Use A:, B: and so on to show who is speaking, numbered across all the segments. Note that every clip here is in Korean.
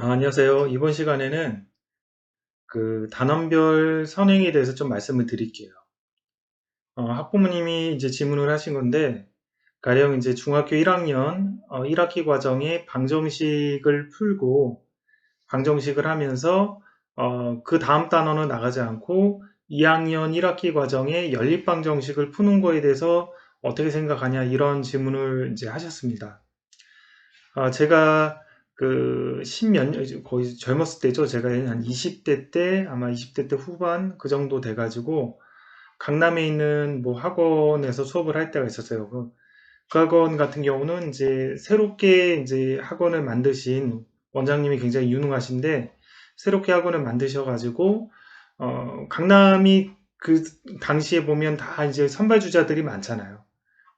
A: 아, 안녕하세요. 이번 시간에는 그 단원별 선행에 대해서 좀 말씀을 드릴게요. 어, 학부모님이 이제 질문을 하신 건데, 가령 이제 중학교 1학년 어, 1학기 과정에 방정식을 풀고 방정식을 하면서 어, 그 다음 단원은 나가지 않고 2학년 1학기 과정에 연립방정식을 푸는 거에 대해서 어떻게 생각하냐 이런 질문을 이제 하셨습니다. 아, 제가 그 십몇 년, 거의 젊었을 때죠. 제가 한 20대 때, 아마 20대 때 후반 그 정도 돼 가지고 강남에 있는 뭐 학원에서 수업을 할 때가 있었어요. 그, 그 학원 같은 경우는 이제 새롭게 이제 학원을 만드신 원장님이 굉장히 유능하신데 새롭게 학원을 만드셔 가지고 어, 강남이 그 당시에 보면 다 이제 선발 주자들이 많잖아요.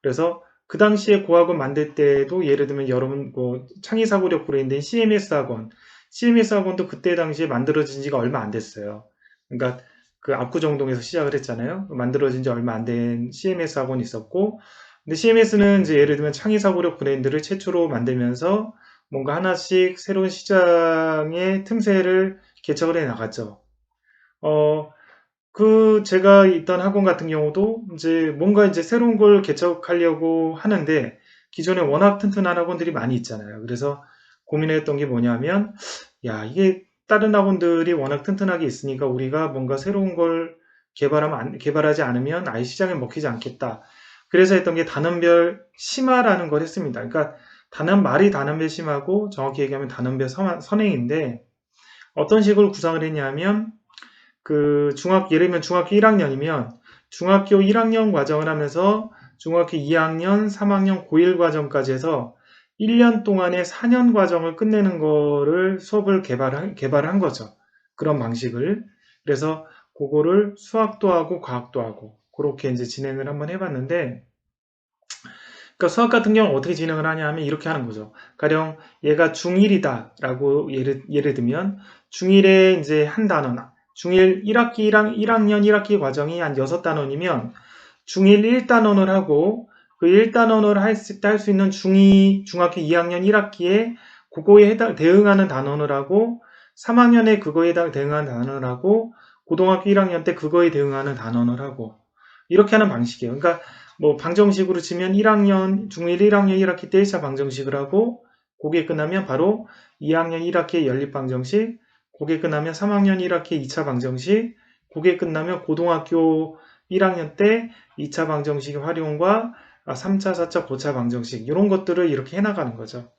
A: 그래서 그 당시에 고학원 만들 때도 예를 들면 여러분 뭐 창의사고력 브레인드인 CMS 학원, CMS 학원도 그때 당시에 만들어진 지가 얼마 안 됐어요. 그러니까 그 압구정동에서 시작을 했잖아요. 만들어진 지 얼마 안 된 CMS 학원이 있었고, 근데 CMS는 이제 예를 들면 창의사고력 브랜드를 최초로 만들면서 뭔가 하나씩 새로운 시장의 틈새를 개척을 해 나갔죠. 어, 그 제가 있던 학원 같은 경우도 이제 뭔가 이제 새로운 걸 개척하려고 하는데 기존에 워낙 튼튼한 학원들이 많이 있잖아요. 그래서 고민했던 게 뭐냐면 야, 이게 다른 학원들이 워낙 튼튼하게 있으니까 우리가 뭔가 새로운 걸 개발하면 개발하지 않으면 아예 시장에 먹히지 않겠다. 그래서 했던 게 단원별 심화라는 걸 했습니다. 그러니까 단원 말이 단원별 심하고 정확히 얘기하면 단원별 선행인데 어떤 식으로 구성을 했냐면 그 중학 예를 들면 중학교 1학년이면 중학교 1학년 과정을 하면서 중학교 2학년, 3학년 고1 과정까지 해서 1년 동안의 4년 과정을 끝내는 거를 수업을 개발한, 개발한 거죠. 그런 방식을. 그래서 그거를 수학도 하고 과학도 하고 그렇게 이제 진행을 한번 해봤는데 그러니까 수학 같은 경우 어떻게 진행을 하냐 하면 이렇게 하는 거죠. 가령 얘가 중1이다 라고 예를, 예를 들면 중1에 이제 한 단원 중1 1학기 1학, 1학년 1학기 과정이 한 6단원이면 중1 1단원을 하고 그 1단원을 할수 있는 중2, 중학교 2학년 1학기에 그거에 해당, 대응하는 단원을 하고 3학년에 그거에 해당 대응하는 단원을 하고 고등학교 1학년 때 그거에 대응하는 단원을 하고 이렇게 하는 방식이에요. 그러니까 뭐 방정식으로 치면 1학년, 중1 1학년 1학기 때 1차 방정식을 하고 그게 끝나면 바로 2학년 1학기의 연립 방정식, 그게 끝나면 3학년 1학기 2차 방정식, 그게 끝나면 고등학교 1학년 때 2차 방정식 활용과 3차, 4차, 5차 방정식 이런 것들을 이렇게 해나가는 거죠.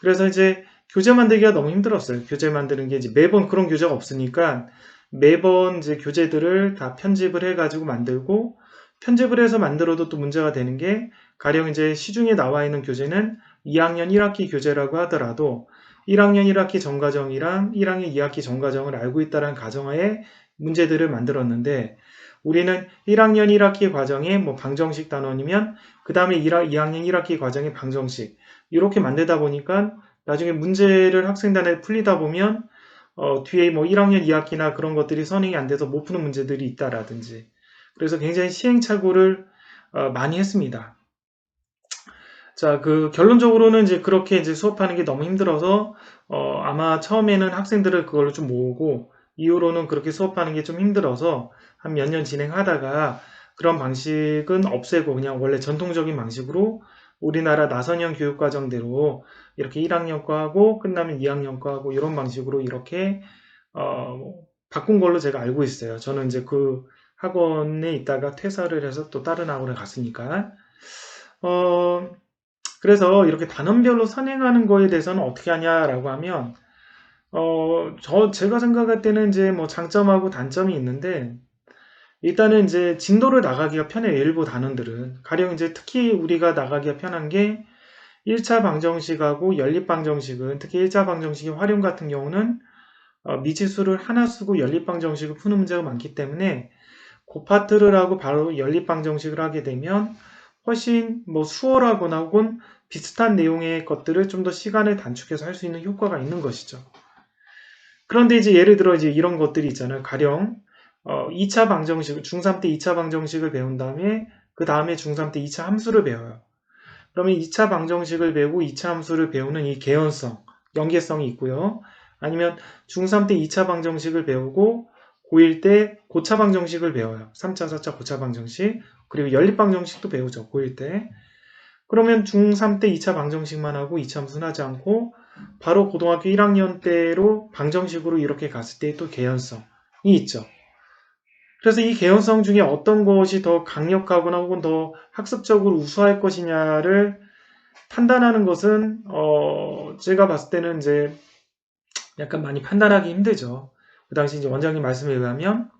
A: 그래서 이제 교재 만들기가 너무 힘들었어요. 교재 만드는 게 이제 매번 그런 교재가 없으니까 매번 이제 교재들을 다 편집을 해가지고 만들고 편집을 해서 만들어도 또 문제가 되는 게 가령 이제 시중에 나와 있는 교재는 2학년 1학기 교재라고 하더라도 1학년 1학기 전과정이랑 1학년 2학기 전과정을 알고 있다는 가정하에 문제들을 만들었는데 우리는 1학년 1학기 과정에 뭐 방정식 단원이면 그 다음에 2학년 1학기 과정에 방정식 이렇게 만들다 보니까 나중에 문제를 학생단에 풀리다 보면 어, 뒤에 뭐 1학년 2학기나 그런 것들이 선행이 안 돼서 못 푸는 문제들이 있다라든지 그래서 굉장히 시행착오를 어, 많이 했습니다. 자, 그 결론적으로는 이제 그렇게 이제 수업하는 게 너무 힘들어서 어, 아마 처음에는 학생들을 그걸로 좀 모으고 이후로는 그렇게 수업하는 게 좀 힘들어서 한 몇 년 진행하다가 그런 방식은 없애고 그냥 원래 전통적인 방식으로 우리나라 나선형 교육과정대로 이렇게 1학년 과 하고 끝나면 2학년 과 하고 이런 방식으로 이렇게 어, 바꾼 걸로 제가 알고 있어요. 저는 이제 그 학원에 있다가 퇴사를 해서 또 다른 학원에 갔으니까 어, 그래서 이렇게 단원별로 선행하는 거에 대해서는 어떻게 하냐라고 하면 어, 저 제가 생각할 때는 이제 뭐 장점하고 단점이 있는데 일단은 이제 진도를 나가기가 편해요. 일부 단원들은. 가령 이제 특히 우리가 나가기가 편한 게 1차 방정식하고 연립 방정식은 특히 1차 방정식의 활용 같은 경우는 어, 미지수를 하나 쓰고 연립 방정식을 푸는 문제가 많기 때문에 그 파트를 하고 바로 연립 방정식을 하게 되면 훨씬 뭐 수월하거나 혹은 비슷한 내용의 것들을 좀 더 시간을 단축해서 할 수 있는 효과가 있는 것이죠. 그런데 이제 예를 들어 이제 이런 것들이 있잖아요. 가령 어, 2차 방정식, 중3 때 2차 방정식을 배운 다음에 그 다음에 중3 때 2차 함수를 배워요. 그러면 2차 방정식을 배우고 2차 함수를 배우는 이 개연성, 연계성이 있고요. 아니면 중3 때 2차 방정식을 배우고 고1 때 고차 방 정식을 배워요. 3차, 4차 고차 방 정식. 그리고 연립 방 정식도 배우죠. 고1 때. 그러면 중3 때 2차 방정식만 하고 2차 함수는 하지 않고 바로 고등학교 1학년 때로 방정식으로 이렇게 갔을 때 또 개연성이 있죠. 그래서 이 개연성 중에 어떤 것이 더 강력하거나 혹은 더 학습적으로 우수할 것이냐를 판단하는 것은 어 제가 봤을 때는 이제 약간 많이 판단하기 힘들죠. 그 당시 이제 원장님 말씀에 의하면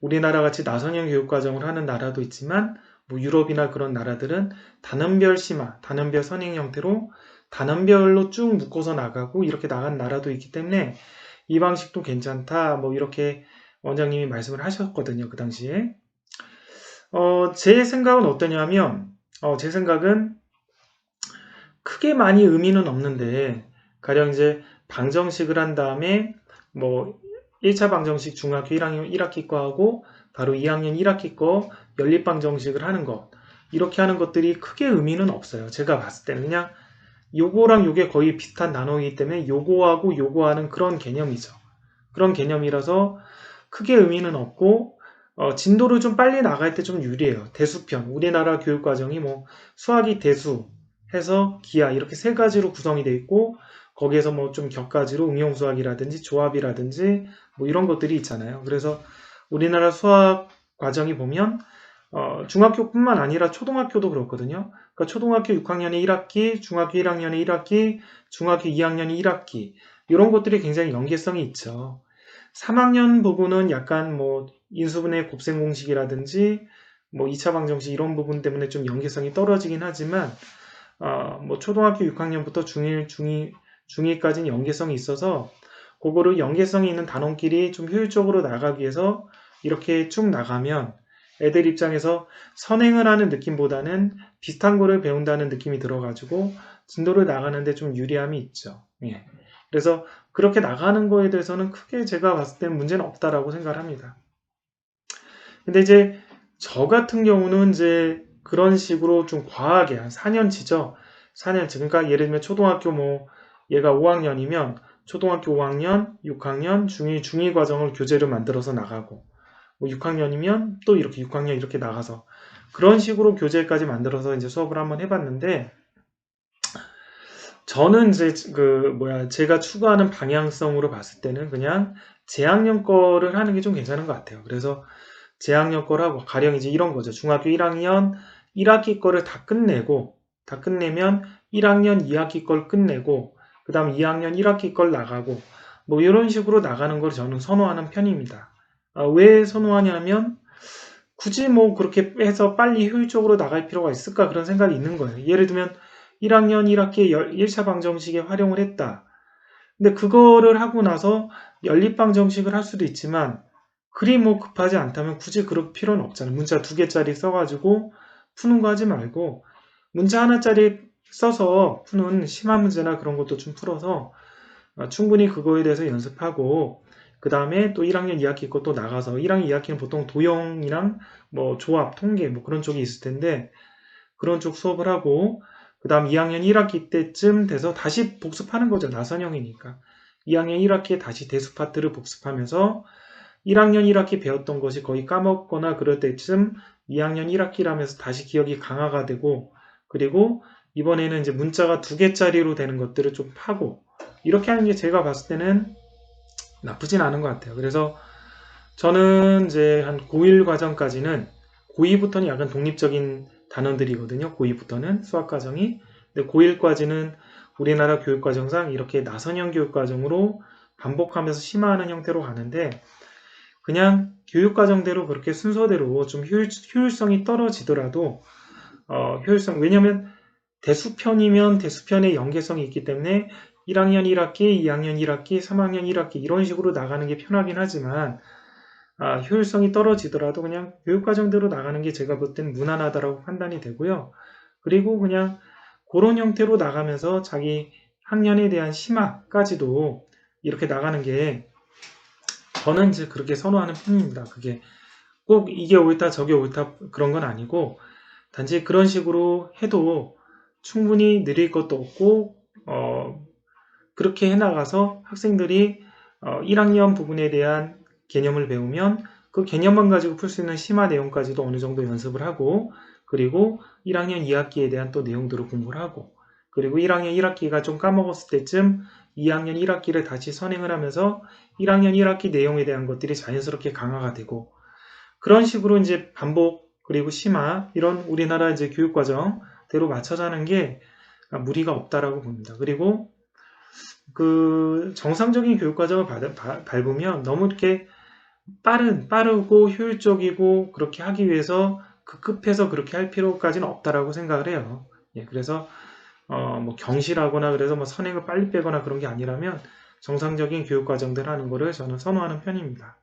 A: 우리나라 같이 나선형 교육 과정을 하는 나라도 있지만 뭐 유럽이나 그런 나라들은 단원별 심화, 단원별 선행 형태로 단원별로 쭉 묶어서 나가고 이렇게 나간 나라도 있기 때문에 이 방식도 괜찮다. 뭐 이렇게 원장님이 말씀을 하셨거든요. 그 당시에. 어, 제 생각은 어떠냐면, 어, 제 생각은 크게 많이 의미는 없는데, 가령 이제 방정식을 한 다음에, 뭐, 1차 방정식 중학교 1학년 1학기 거 하고, 바로 2학년 1학기 거 연립 방정식을 하는 것. 이렇게 하는 것들이 크게 의미는 없어요. 제가 봤을 때는 그냥 요거랑 요게 거의 비슷한 단어이기 때문에 요거하고 요거하는 그런 개념이죠. 그런 개념이라서 크게 의미는 없고 어, 진도를 좀 빨리 나갈 때 좀 유리해요. 대수편 우리나라 교육 과정이 뭐 수학이 대수 해서 기하 이렇게 세 가지로 구성이 되어 있고 거기에서 뭐 좀 격가지로 응용 수학이라든지 조합이라든지 뭐 이런 것들이 있잖아요. 그래서 우리나라 수학 과정이 보면 어, 중학교뿐만 아니라 초등학교도 그렇거든요. 그러니까 초등학교 6학년에 1학기, 중학교 1학년에 1학기, 중학교 2학년에 1학기 이런 것들이 굉장히 연계성이 있죠. 3학년 부분은 약간 뭐 인수분해 곱셈 공식이라든지 뭐 2차 방정식 이런 부분 때문에 좀 연계성이 떨어지긴 하지만 어, 뭐 초등학교 6학년부터 중1, 중2, 중2까지는 연계성이 있어서 그거를 연계성이 있는 단원끼리 좀 효율적으로 나가기 위해서 이렇게 쭉 나가면 애들 입장에서 선행을 하는 느낌보다는 비슷한 거를 배운다는 느낌이 들어가지고 진도를 나가는데 좀 유리함이 있죠. 예. 그래서 그렇게 나가는 거에 대해서는 크게 제가 봤을 때는 문제는 없다라고 생각을 합니다. 근데 이제 저 같은 경우는 이제 그런 식으로 좀 과하게 한 4년치죠. 4년치. 그러니까 예를 들면 초등학교 뭐 얘가 5학년이면 초등학교 5학년, 6학년, 중2, 중2 과정을 교재를 만들어서 나가고 뭐 6학년이면 또 이렇게 6학년 이렇게 나가서 그런 식으로 교재까지 만들어서 이제 수업을 한번 해봤는데 저는 이제 그 뭐야 제가 추구하는 방향성으로 봤을 때는 그냥 재학년 거를 하는 게 좀 괜찮은 것 같아요. 그래서 재학년 거라고 가령 이제 이런 거죠. 중학교 1학년 1학기 거를 다 끝내고 다 끝내면 1학년 2학기 걸 끝내고 그 다음 2학년 1학기 걸 나가고 뭐 이런 식으로 나가는 걸 저는 선호하는 편입니다. 아, 왜 선호하냐면 굳이 뭐 그렇게 해서 빨리 효율적으로 나갈 필요가 있을까 그런 생각이 있는 거예요. 예를 들면 1학년 1학기에 1차 방정식에 활용을 했다. 근데 그거를 하고 나서 연립 방정식을 할 수도 있지만 그리 뭐 급하지 않다면 굳이 그럴 필요는 없잖아요. 문자 두 개짜리 써가지고 푸는 거 하지 말고 문자 하나짜리 써서 푸는 심화 문제나 그런 것도 좀 풀어서 어, 충분히 그거에 대해서 연습하고 그 다음에 또 1학년 2학기 것도 나가서 1학년 2학기는 보통 도형이랑 뭐 조합, 통계 뭐 그런 쪽이 있을 텐데 그런 쪽 수업을 하고 그 다음 2학년 1학기 때쯤 돼서 다시 복습하는 거죠. 나선형이니까. 2학년 1학기에 다시 대수 파트를 복습하면서 1학년 1학기 배웠던 것이 거의 까먹거나 그럴 때쯤 2학년 1학기라면서 다시 기억이 강화가 되고 그리고 이번에는 이제 문자가 두 개짜리로 되는 것들을 좀 파고 이렇게 하는 게 제가 봤을 때는 나쁘진 않은 것 같아요. 그래서 저는 이제 한 고1 과정까지는 고2부터는 약간 독립적인 단원들이거든요. 고2부터는 수학 과정이. 근데 고1까지는 우리나라 교육 과정상 이렇게 나선형 교육 과정으로 반복하면서 심화하는 형태로 가는데 그냥 교육 과정대로 그렇게 순서대로 좀 효율, 효율성이 떨어지더라도 어, 효율성 왜냐면 대수편이면 대수편의 연계성이 있기 때문에 1학년 1학기, 2학년 1학기, 3학년 1학기 이런 식으로 나가는 게 편하긴 하지만 아, 효율성이 떨어지더라도 그냥 교육과정대로 나가는 게 제가 볼 땐 무난하다라고 판단이 되고요. 그리고 그냥 그런 형태로 나가면서 자기 학년에 대한 심화까지도 이렇게 나가는 게 저는 이제 그렇게 선호하는 편입니다. 그게 꼭 이게 옳다 저게 옳다 그런 건 아니고 단지 그런 식으로 해도 충분히 느릴 것도 없고 어, 그렇게 해나가서 학생들이 어, 1학년 부분에 대한 개념을 배우면 그 개념만 가지고 풀 수 있는 심화 내용까지도 어느 정도 연습을 하고 그리고 1학년 2학기에 대한 또 내용들을 공부를 하고 그리고 1학년 1학기가 좀 까먹었을 때쯤 2학년 1학기를 다시 선행을 하면서 1학년 1학기 내용에 대한 것들이 자연스럽게 강화가 되고 그런 식으로 이제 반복 그리고 심화 이런 우리나라 이제 교육 과정 대로 맞춰서 하는 게 무리가 없다라고 봅니다. 그리고 그 정상적인 교육 과정을 밟으면 너무 이렇게 빠른 빠르고 효율적이고 그렇게 하기 위해서 급급해서 그렇게 할 필요까지는 없다라고 생각을 해요. 예, 그래서 어, 뭐 경실하거나 그래서 뭐 선행을 빨리 빼거나 그런 게 아니라면 정상적인 교육 과정들 하는 거를 저는 선호하는 편입니다.